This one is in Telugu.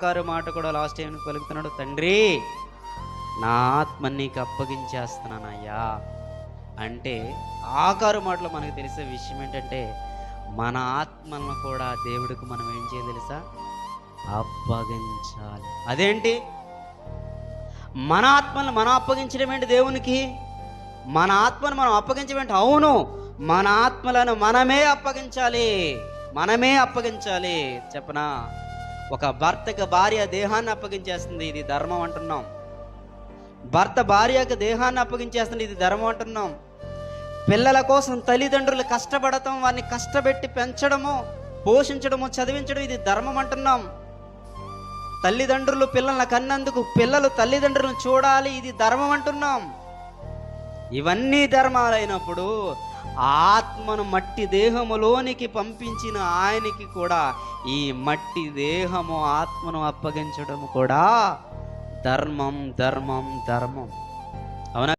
ఆకారు మాట కూడా లాస్ట్ ఏమని పలుకుతున్నాడు? తండ్రి నా ఆత్మ నీకు అప్పగించేస్తున్నానయ్యా. అంటే ఆకారు మాటలో మనకు తెలిసే విషయం ఏంటంటే మన ఆత్మలను కూడా దేవుడికి మనం ఏం చేయాలి తెలుసా? అప్పగించాలి. అదేంటి? మన ఆత్మలను మనం అప్పగించడం ఏంటి దేవునికి? మన ఆత్మను మనం అప్పగించమేంటి అవును మన ఆత్మలను మనమే అప్పగించాలి. మనమే అప్పగించాలి. చెప్పనా? ఒక భర్తకు భార్య దేహాన్ని అప్పగించేస్తుంది ఇది ధర్మం అంటున్నాం. భర్త భార్యకు దేహాన్ని అప్పగించేస్తుంది ఇది ధర్మం అంటున్నాం. పిల్లల కోసం తల్లిదండ్రులు కష్టపడటం వారిని కష్టపెట్టి పెంచడము పోషించడము చదివించడం ఇది ధర్మం అంటున్నాం. తల్లిదండ్రులు పిల్లలను కన్నందుకు పిల్లలు తల్లిదండ్రులను చూడాలి ఇది ధర్మం అంటున్నాం. ఇవన్నీ ధర్మాలైనప్పుడు ఆత్మను మట్టి దేహములోనికి పంపించిన ఆయనకి కూడా ఈ మట్టి దేహము ఆత్మను అప్పగించడం కూడా ధర్మం ధర్మం ధర్మం.